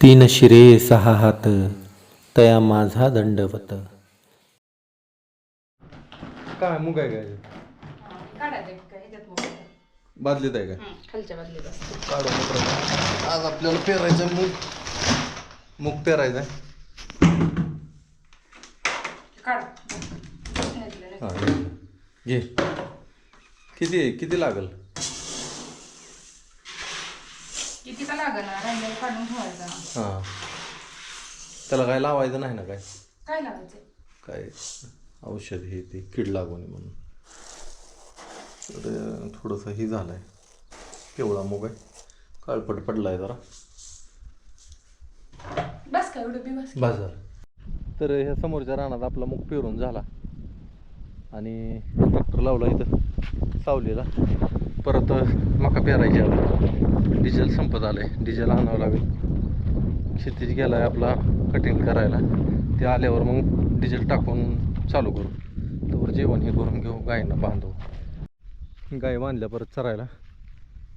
तीन शिरे सहा हात तया माझा दंडवत. काय मुग आहे काय? बादलीत आहे काय हं, खालच्या बाजूला असते. काढू मग. आज आपल्याला पेरायचं मूग. मूग पेरायचं काढ. घे. किती किती लागल? किती का लागल राहिलेलं काढून ठेवायचा. हां. त्याला काय लावायचं नाही ना काय? काय लावायचं? काय? औषध हे ते कीड लागू नये म्हणून. तर थोडंसं हे झालं आहे पिवळा मूग आहे. काळपट पडला आहे जरा. बस का एवढं बी बस? बाजार तर ह्या समोरच्या रानात आपला मूग पेरून झाला. आणि ट्रॅक्टर लावला इथं सावलीला. परत मका पेरायची आता डिझेल संपत आलं आहे डिझेल आणावं लागेल. क्षितिज आहे आपला कटिंग करायला. ते आल्यावर मग डिझेल टाकून चालू करू. त्यावर जेवण हे करून घेऊ गायींना बांधू. गाय बांधल्या परत चरायला.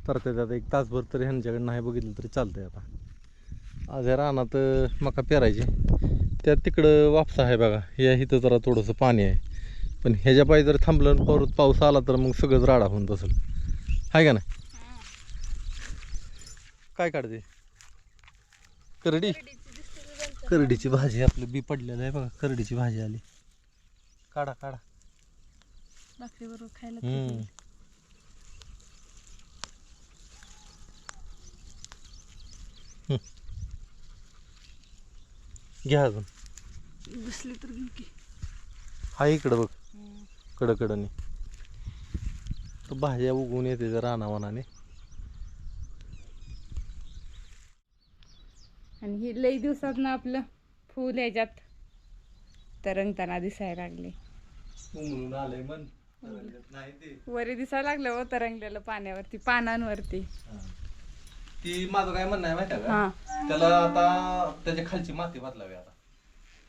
तर आता एक तासभर तरी ह्यांच्याकडे नाही बघितलं तरी चालतंय आता. आज या रानात मका पेरायची. त्या तिकडं वापसा आहे बघा. या इथं जरा थोडंसं पाणी आहे. पण ह्याच्या पायी जर थांबलं आणि परत पाऊस आला तर मग सगळंच राडा होऊन तसं आहे का नाही? काय काढते? करडी? करडीची भाजी आपलं बी पडलेलं आहे बघा करडीची भाजी आली. काढा काढा. बरोबर खायला हम्म. घ्या अजून. बसली तर घेऊ की. हा इकडं बघ. कडकडनी भाज्या उगवून येते त्या रानावानाने आणि ही लई दिवसात ना आपलं फूल ह्याच्यात तरंगताना दिसायला लागले. उमलून आलंय मन. नाही ते. वरी दिसायला लागलं हो तरंगलेलं पाण्यावरती पानांवरती. ती माझं काय म्हणणं आहे माहिती आहे हा. का त्याला आता त्याच्या खालची माती बदलावी आता.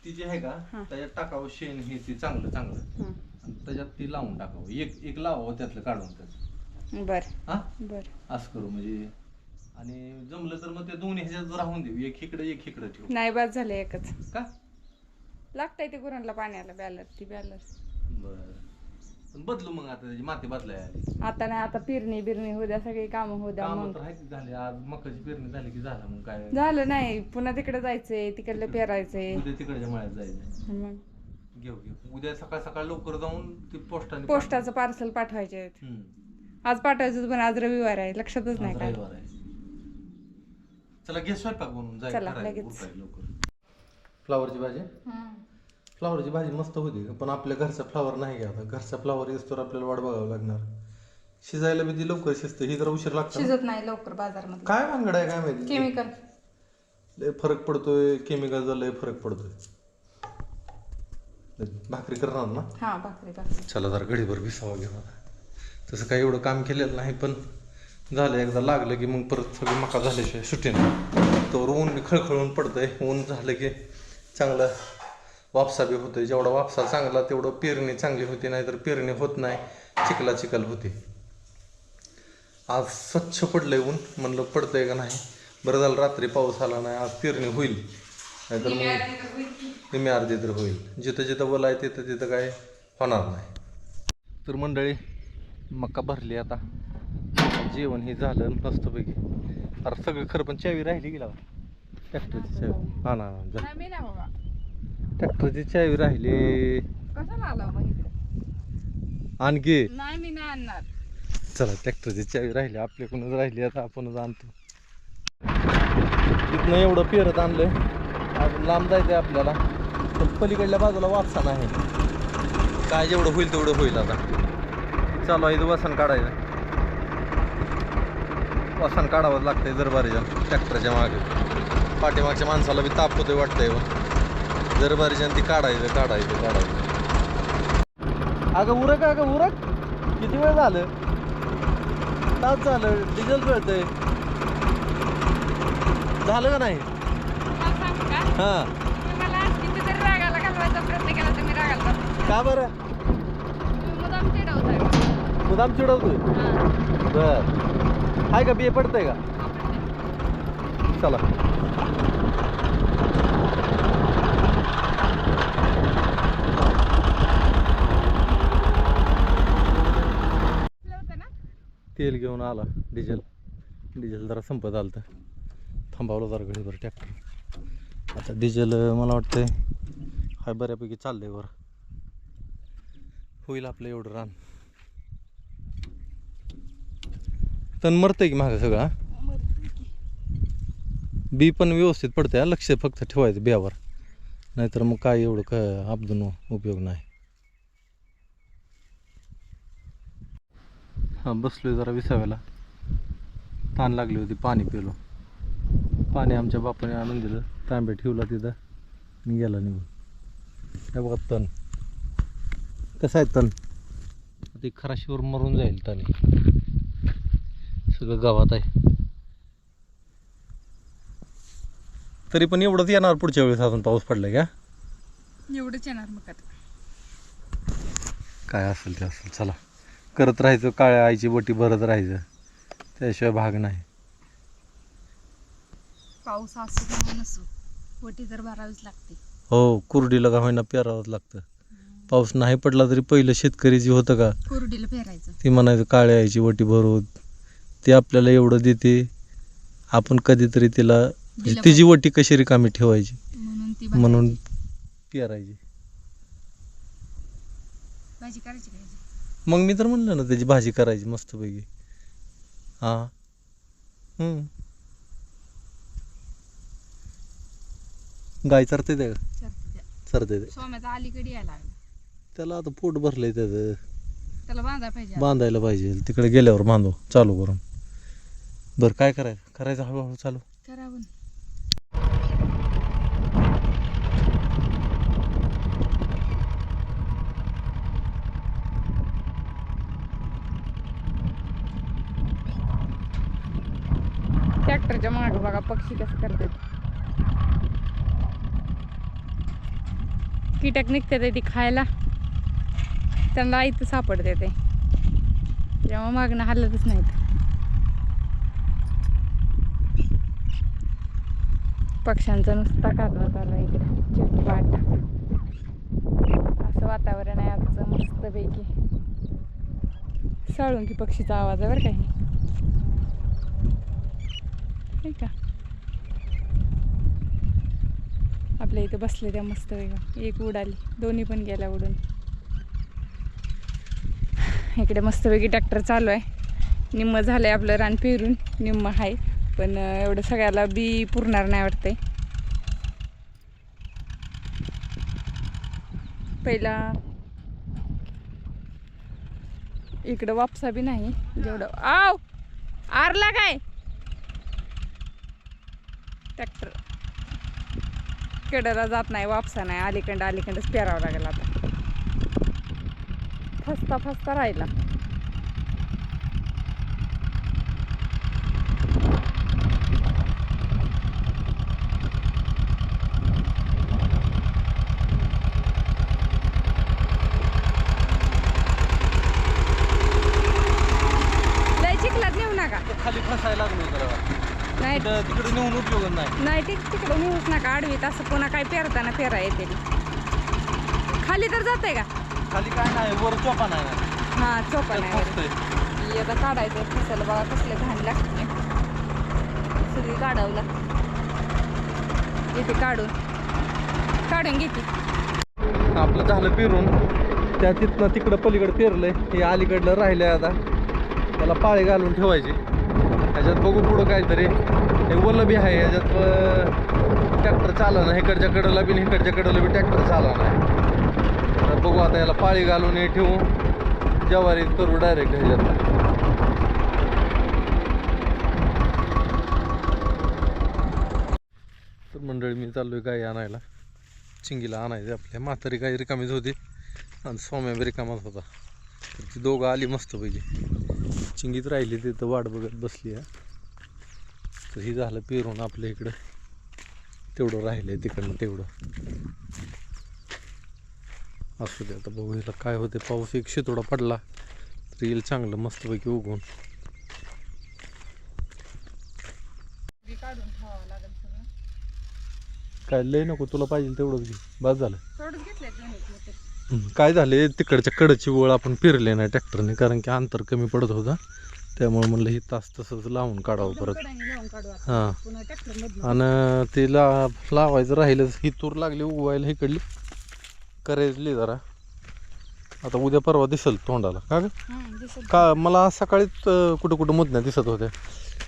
ती जी आहे का हा. त्याच्यात टाकावं शेण हे ते चांगलं चांगलं. हं. आणि त्याच्यात ती लावून टाकावं. एक एक लावावं त्यातलं काढून त्याचं. बर. हा? बर. असं करू म्हणजे. आणि जमलं तर मग ते दोन्ही ह्याच्यात राहून देऊ. एक इकडे एक इकडे ठेवू. नाही बाद झालं एकच. का? लागतंय ते गुरांना पाण्याला बॅलर ती बॅलर. बर. बदलू मग आता त्याची माती बदलाय आली. आता नाही आता पेरणी बिरणी होऊ द्या सगळी कामं होऊ द्या कामं मग. तर आहे झाले. आज मकाची पेरणी झाली की झालं मग काय? झालं नाही पुन्हा तिकडे जायचंय तिकडलं पेरायचंय. उद्या तिकडच्या मळ्यात जायचं मग. घेऊ घेऊ. उद्या सकाळ सकाळ लवकर जाऊन ते पोस्टाने पोस्टाचं पार्सल पाठवायचे हम्म. आज पाठवायचं होतं, पण आज रविवार आहे लक्षातच नाही काय. रविवार आहे. चला घे स्वयंपाक बनवून जाय चला, करायला, लगेच. उरकायला लवकर. फ्लावरची भाजी? फ्लावरची भाजी मस्त होती पण आपल्या घरचा फ्लावर नाही घ्या घरचा फ्लावर तर आपल्याला वाट बघावं लागणार. शिजायला बी ती लवकर शिजते ही जरा उशीर लागतो शिजत नाही लवकर बाजारमध्ये. काय भानगड आहे काय माहिती? केमिकल लय फरक पडतोय केमिकलचा लय फरक पडतोय. भाकरी करणार ना? हा भाकरी भाकरी चला जरा घडीभर विसावा घेऊ आता. तसं काही एवढं काम केलेलं नाही पण झालं एकदा लागलं की मग परत सगळी मका झाल्याशिवाय सुट्टी नाही. तर ऊन खळखळून पडतंय. ऊन झालं की चांगलं वापसा बी होतोय. जेवढा वापसा चांगला तेवढं पेरणी चांगली होती नाही तर पेरणी होत नाही. चिखला चिखल होते. आज स्वच्छ पडलंय ऊन. म्हणलं पडतंय का नाही? बरं झालं रात्री पाऊस आला नाही आज पेरणी होईल. नाहीतर मग निम्मी अर्धी तर होईल. जिथं जिथं बोला आहे तिथं तिथं काय होणार नाही. तर मंडळी मका भरली आता. जेवण हे झालं मस्तपैकी. अरे सगळं खरं पण चावी राहिली गेला ट्रॅक्टरची चावी. हा ना जा. ट्रॅक्टरची चावी राहिली. कशाला आला मग इकडे आणखी? नाही मी नाही आणणार. चला ट्रॅक्टरची चावी राहिली. आपल्याकडूनच राहिली. आता आपणच आणतो. तिथनं एवढं पेरत आणलंय. अजून लांब जायचंय आपल्याला. पण पलीकडल्या बाजूला वापसा नाही. काय जेवढं होईल तेवढं होईल आता. चालू आहे वसन काढायचं वसन काढावंच लागतंय दरबारीच्या ट्रॅक्टरच्या मागे. पाठीमागच्या माणसाला बी ताप होतोय वाटतंय हो. दरबारीच्या ती काढायचं काढायचं काढायचं. अगं उरक अगं उरक. किती वेळ झालं? तास झालं डिझेल मिळतंय. झालं का नाही? हा. का बरं? मुदाम चिडवताय. हा. बर. हाय का बिये पडतंय का? चला. तेल घेऊन आला डिझेल. डिझेल जरा संपत आलं तर थांबावलं जरा घडीभर ट्रॅक्टर आता डिझेल मला वाटतं हाय बऱ्यापैकी चाललंय वर. होईल आपलं एवढं रान. तण मरतंय की मागं सगळं बी पण व्यवस्थित पडतंय लक्ष फक्त ठेवायचं बियावर. नाहीतर मग काय एवढं क आपदून उपयोग नाही. हां बसलोय जरा विसाव्याला. ताण लागली होती पाणी पिलो. पाणी आमच्या बापाने आणून दिलं तांब्या ठेवला तिथं. मी गेला निघून. हे बघा तण. कसं आहे तण? ते खराशीवर मरून जाईल तण सगळं गावात आहे. तरी पण एवढंच येणार पुढच्या वेळेस अजून पाऊस पडला का? एवढंच येणार मग आता. काय असेल ते असेल चला. करत राहायचं काळ्या आईची बोटी भरत राहायचं. त्याशिवाय भाग नाही. पाऊस असो किंवा नसो वटी तर भरावीच लागते. हो कुरडीला का होईना पेरावंच लागतं. पाऊस नाही पडला तरी पहिलं शेतकरी जे होतं का कोरडीला पेरायचं. ते म्हणायचं काळ्या आईची वटी भरवत ते आपल्याला एवढं देते आपण कधीतरी तिला म्हणजे तिची वटी कशी रिकामी ठेवायची? म्हणून ती म्हणून पेरायची. भाजी करायची करायची मग मी तर म्हणलं ना त्याची भाजी करायची मस्तपैकी. हां. गाय चरते ते का? चरते. त्या. चरते ते. सोम्याचा अलीकडे यायला लागला. त्याला आता पोट भरलंय त्याचं. त्याला बांधायला पाहिजे बांधायला पाहिजे. तिकडे गेल्यावर बांधू. चालू करून. बरं काय करायचं करायचं हळूहळू चालू? करावं ट्रॅक्टरच्या माग बघा पक्षी कसं करतात. कीटक निघते ते ती खायला. त्यांना आईत सापडते ते. जेव्हा मागणं हलतच नाहीत. पक्ष्यांचा नुसता कालवा चालू इकडे. इकडे चिटपाट असं वातावरण आहे आजचं मस्तपैकी. की पक्षीचा आवाज आहे बरं काही नाही का? आपल्या इथे बसले त्या मस्त वेगळं एक उडाली. दोन्ही पण गेल्या उडून. इकडे मस्तपैकी ट्रॅक्टर चालू आहे. निम्म झालं आहे आपलं रान पेरून. निम्म आहे. पण एवढं सगळ्याला बी पुरणार नाही वाटतंय. पहिला इकडं वापसा बी नाही. जेवढं आव! आरला काय? ट्रॅक्टर. केडला जात नाही वापसा नाही अलीकडं अलीकडंच पेरावं लागेल आता. फसता फसता राहिला लय चिखलात नेऊ नका खाली फसायला लागलो जरा नाही तिकडे नेऊन उपयोग नाही. नाही ते तिकडे नेऊच नका आडवीत असं पुन्हा काय पेरताना पेरा येते खाली तर जाते का? खाली काय नाही वर चोपा नाही. ना. हा चोपा त्यात नाही. फसतंय. ही आता काढायचं फसलं बघा कसले घाण लागते. सगळी काढावं लागते. येते काढून. काढून घेते आपलं झालं पेरून. त्या तिथनं तिकडं पलीकडं पेरलंय. हे अलीकडलं राहिलंय आता. त्याला पाळी घालून ठेवायची. ह्याच्यात बघू पुढं काहीतरी. हे ओलं बी आहे ह्याच्यात ट्रॅक्टर चाललं नाही इकडच्या कडेला बी इकडच्या कडेला बी ट्रॅक्टर चालला नाही तर बघू आता याला पाळी घालून हे ठेवू. जवारी करू डायरेक्ट ह्याच्यात. तर मंडळी मी चाललोय गाई आणायला. चिंगीला आणायचे आपल्या. म्हातारी काही रिकामीच होती. आणि स्वाम्या बी रिकामाच होता. तर ती दोघं आली मस्तपैकी चिंगीत राहिली तिथं वाट बघत बसली आहे. तर ही झालं पेरून आपल्या इकडं. तेवढं राहिलं तिकडनं तेवढं. असू दे आता बघू हिला काय होते पाऊस एक शितोडा पडला तर येईल चांगलं मस्तपैकी उगवून. काय लय नको तुला पाहिजे तेवढंच घे. बस झालं. काय झाले तिकडच्या कडची ओळ आपण फिरले नाही ट्रॅक्टरने कारण की अंतर कमी पडत होतं. त्यामुळे म्हणलं ही तास तसंच लावून काढावं परत. हां. आणि ते ला लावायचं राहिलंच ही तूर लागली उगवायला इकडली. करायची जरा. आता उद्या परवा दिसल तोंडाला. का का मला सकाळीच कुठं कुठं मुदण्या दिसत होत्या.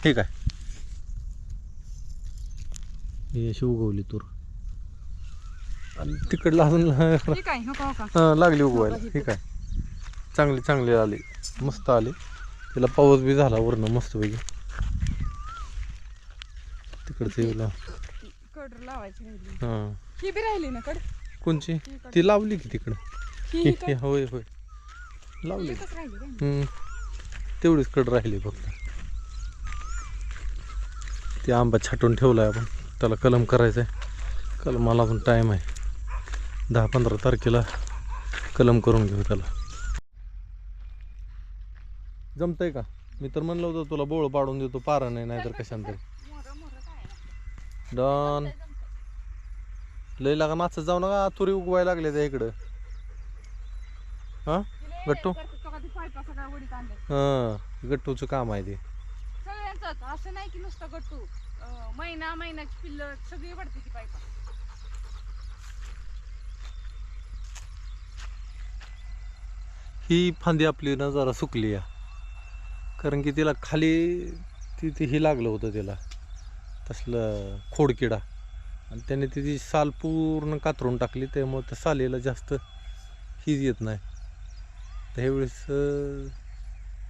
ठीक आहे ही अशी उगवली तूर. आणि तिकडला अजून ठीक आहे हो हो का. हां लागली उगवायला ठीक आहे. चांगली चांगली आली. मस्त आली. तिला पाऊस बी झाला वरनं मस्तपैकी. तिकडचं येऊला कड लावायची राहिली. हां. ही बी राहिली ना कड? कोणची? ती लावली की तिकडं? ही ही- ही ही- होय होय. लावली. तेवढीच कड राहिली फक्त. ते आंबा छाटून ठेवलाय आपण. त्याला कलम करायचं आहे कलमाला पण टाईम आहे. दहा पंधरा तारखेला कलम करून घेऊ त्याला. जमतंय का? मी तर म्हणलं होतं तुला बोळ पाडून देतो पारा नाही नाहीतर कशांतरी डॉन. लय लागा मागचं जाऊ नका तुरी उगवायला लागले त्या इकडं. हां? गट्टू? हा हां गट्टूचं काम आहे ते. असं नाही की नुसतं गट्टू. महिना महिन्याची पिल्ल सगळी पडते ती पायपा ही फांदी आपली ना जरा सुकली आहे कारण की तिला खाली तिथे हे ही लागलं होतं तिला. तसलं खोडकिडा. आणि त्याने तिची साल पूर्ण कातरून टाकली त्यामुळे त्या सालीला जास्त हीच येत नाही. त्यावेळेस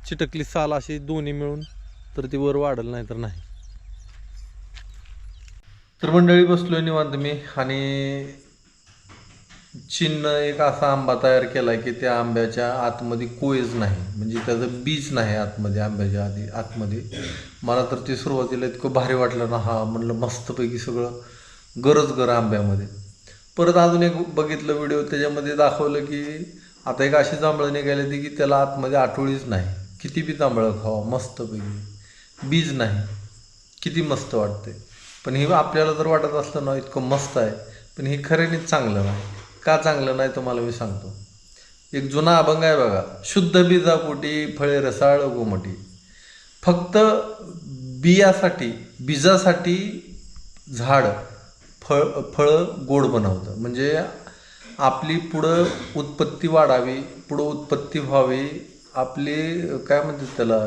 चिटकली साल अशी दोन्ही मिळून तर ती वर वाढल नाही तर नाही. तर मंडळी बसलोय निवांत मी आणि चिन्ह एक असा आंबा तयार केला की त्या आंब्याच्या आतमध्ये कोयज नाही. म्हणजे त्याचं बीज नाही आतमध्ये आंब्याच्या आधी आतमध्ये. मला तर ते सुरुवातीला इतकं भारी वाटलं ना हा म्हणलं मस्तपैकी सगळं गरज गर आंब्यामध्ये. परत अजून एक बघितलं व्हिडिओ त्याच्यामध्ये दाखवलं की आता एक अशी जांभळं निघाली होती की त्याला आतमध्ये आठवळीच नाही. किती बी जांभळं खावा मस्तपैकी. बीज नाही. किती मस्त वाटते पण हे आपल्याला जर वाटत असलं ना इतकं मस्त आहे. पण हे खऱ्यानेच चांगलं नाही. का चांगलं नाही तुम्हाला मी सांगतो. एक जुना अभंग आहे बघा शुद्ध बीजापोटी फळे रसाळ गोमटी. फक्त बियासाठी बीजासाठी झाड फळ फळं गोड बनवतं. म्हणजे आपली पुढं उत्पत्ती वाढावी पुढं उत्पत्ती व्हावी आपली काय म्हणतात त्याला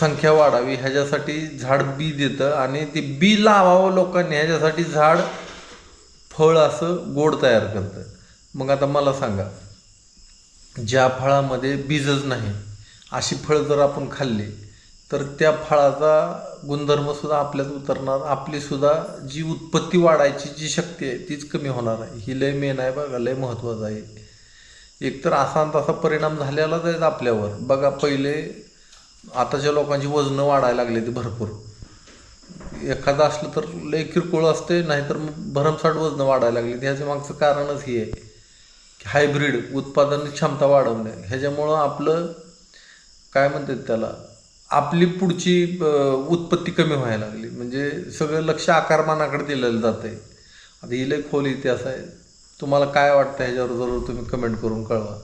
संख्या वाढावी ह्याच्यासाठी झाड बी देतं आणि ते बी लावावं लोकांनी ह्याच्यासाठी झाड फळ असं गोड तयार करतं. मग आता मला सांगा ज्या फळामध्ये बीजच नाही अशी फळं जर आपण खाल्ली तर त्या फळाचा गुणधर्मसुद्धा आपल्यात उतरणार आपलीसुद्धा जी उत्पत्ती वाढायची जी शक्ती आहे तीच कमी होणार आहे. ही लय मेन आहे बघा लय महत्त्वाचं आहे. एकतर असा तसा परिणाम झालेलाच आहेत आपल्यावर. बघा पहिले आताच्या लोकांची वजनं वाढायला लागली ती भरपूर. एखादं असलं तर लय किरकोळ असते नाहीतर मग भरमसाठ वजनं वाढायला लागली. ह्याच्या मागचं कारणच हे आहे की हायब्रीड उत्पादन क्षमता वाढवणे. ह्याच्यामुळं आपलं काय म्हणतात त्याला आपली पुढची उत्पत्ती कमी व्हायला लागली. म्हणजे सगळं लक्ष आकारमानाकडे दिलेलं जातं आहे आता ही लय खोल इतिहास आहे. तुम्हाला काय वाटतं ह्याच्यावर जरूर तुम्ही कमेंट करून कळवा.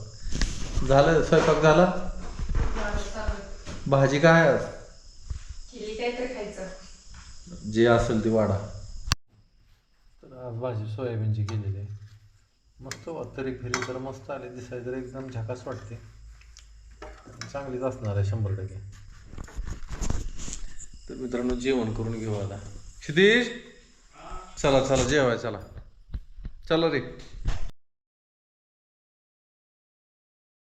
झालं? स्वयंपाक झाला? भाजी काय आहे आज? जे असेल ते वाढा. तर आज भाजी सोयाबीनची केलेली आहे. मस्त वा तरी फिरी तर मस्त आली. दिसाय तर एकदम झकास वाटते. चांगलीच असणार आहे शंभर टक्के. तर मित्रांनो जेवण करून घेऊ आता. क्षितिश चला चला जेवाय चला. चला रे.